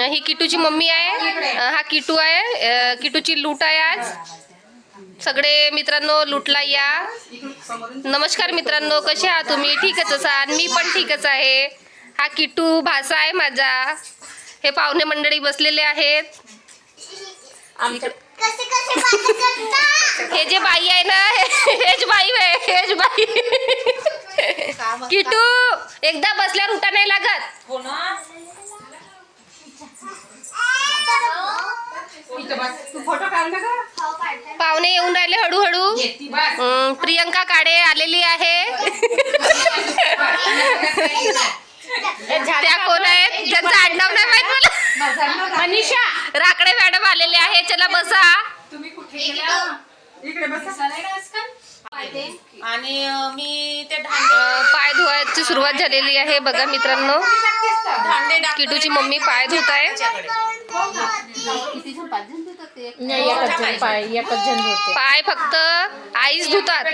ही किटूची mummy आहे. हा किटू आहे. किटूची लूट आहे आज. सगळे मित्रांनो लूटला या. नमस्कार मित्रांनो कसे आहात तुम्ही? ठीकच असाल मी पण ठीकच आहे. हा किटू भासा आहे माझा. हे पाहुणे मंडळी बसलेले आहेत. कसे कसे बात करता? हे जे बाई आहे ना हेच बाई आहे हेच बाई. किटू एकदा बसल्यावर उठा नाही लागत हो ना तू फोटो काढ ना का हो काढते पाहुणे येऊन राहिले हळूहळू. प्रियंका काडे आलेली आहे. त्या कोण आहेत? त्यांचं आडनाव नाही माहीत मला. मनीषा. राकडे मॅडम आलेले आहे. चला बसा. तुम्ही कुठे गेला? इकडे बसा. आणि मी ते पाय धुवायची सुरुवात झालेली आहे बघा मित्रांनो. किटूची मम्मी पाय धुत आहे पाय. फक्त आईच धुतात.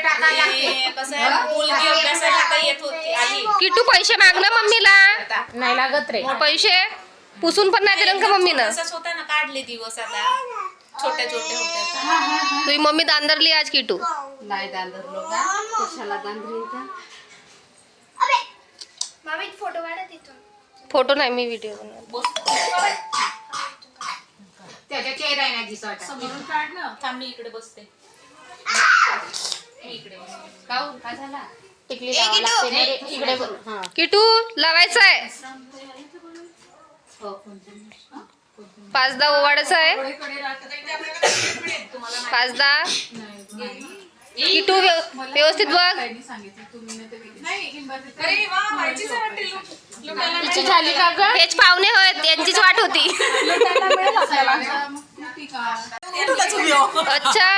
किटू पैसे माग ना मम्मीला. नाही लागत रे. पैसे पुसून पण नाही दिलं का मम्मीनं? काढले दिवस आता. छोटे छोटे होते आता. तुझी मम्मी दांदरली आज किटू? नाही दांदरलो का? कशाला दांदरी का? फोटो काढा तिथून. फोटो नाही मी व्हिडिओ त्याच्या चेहरा आहे ना दिसवायचा समोरून काढ ना. थांब मी इकडे बसते. मी इकडे बसते. काऊ का झाला? टिकली लावावं लागते ना रे. इकडे बघ. हा. किटू लावायचं आहे हो. पाचदा ओवाडायचं आहे पाचदा किटू व्यव- व्यवस्थित बघ. अरे वा व्हायचीच आहे वाटते लुक. तिची झाली का ग? हेच पाहुणे होत यांचीच वाट होती. अच्छा.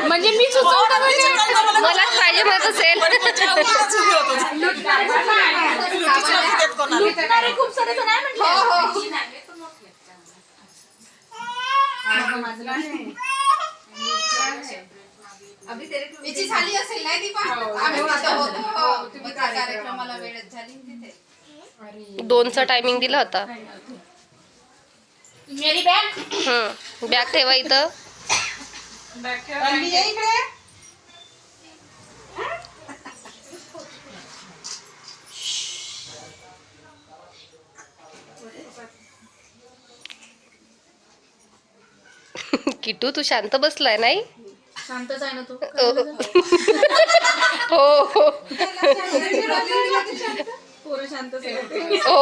म्हणजे मी म्हणजे मलाच पाहिजे म्हणत असेल. खूप सारे जण आहे म्हटलं तिची झाली असेल नाही दीपा हो, त्या कार्यक्रमाला वेळेत झाली तिथे. दोनचा टायमिंग दिला होता. मेरी बॅग हम्म बॅग ठेवा इथं. किटू तू शांत बसलाय नाही? शांतच आहे ना तू? हो हो. ओ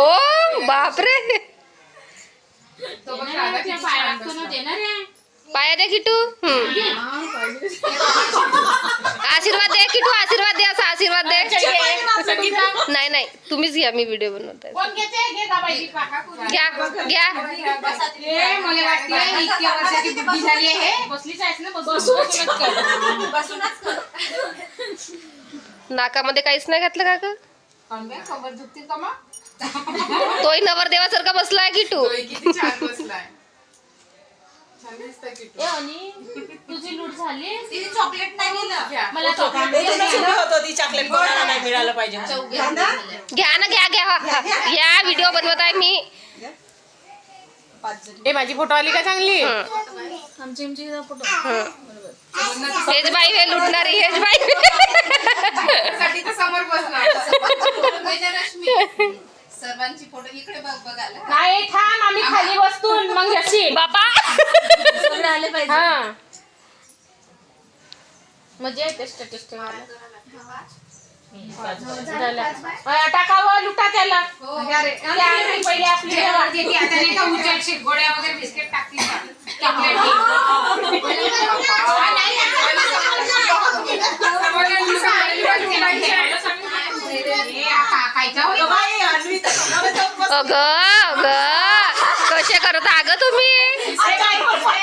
बाप रे पाया द्या किटू हम्म। आशीर्वाद द्या किटू आशीर्वाद द्या असा आशीर्वाद द्या नाही नाही तुम्हीच घ्या मी व्हिडिओ बनवताय घ्या घ्या नाकामध्ये काहीच नाही घातलं काका ग काहून बे, कवर झुकतील का मग? तोही नवरदेवासारखा बसलाय किटू तोही किती छान बसलाय. छान दिसतंय किटू. ए, अनी, तुझी लूट झाली? तिने चॉकलेट नाही दिलं. मला चॉकलेट नाही मिळालं. पाहिजे? घ्या. ना घ्या घ्या. हा, हा. घ्या. व्हिडिओ बनवत आहे मी. ए माझी फोटो आली का चांगली? हम्म. आमची आमची फोटो. हम्म. हेच बाई हे लुटणारी हेच बाई समोर सर्वांची फोटो इकडे बघ बघायला नाही थांब आम्ही खाली बसतो मग घेशील. बापा. आले पाहिजे हा. मजा येते स्टेटस ठेवायला. झालं. अं, टाकावं लुटा त्याला. त्या आधी पहिले आपली गोळ्या वगैरे बिस्किट टाकतील अग अग कसे करत अग तुम्ही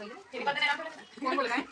कोण बोलत आहे.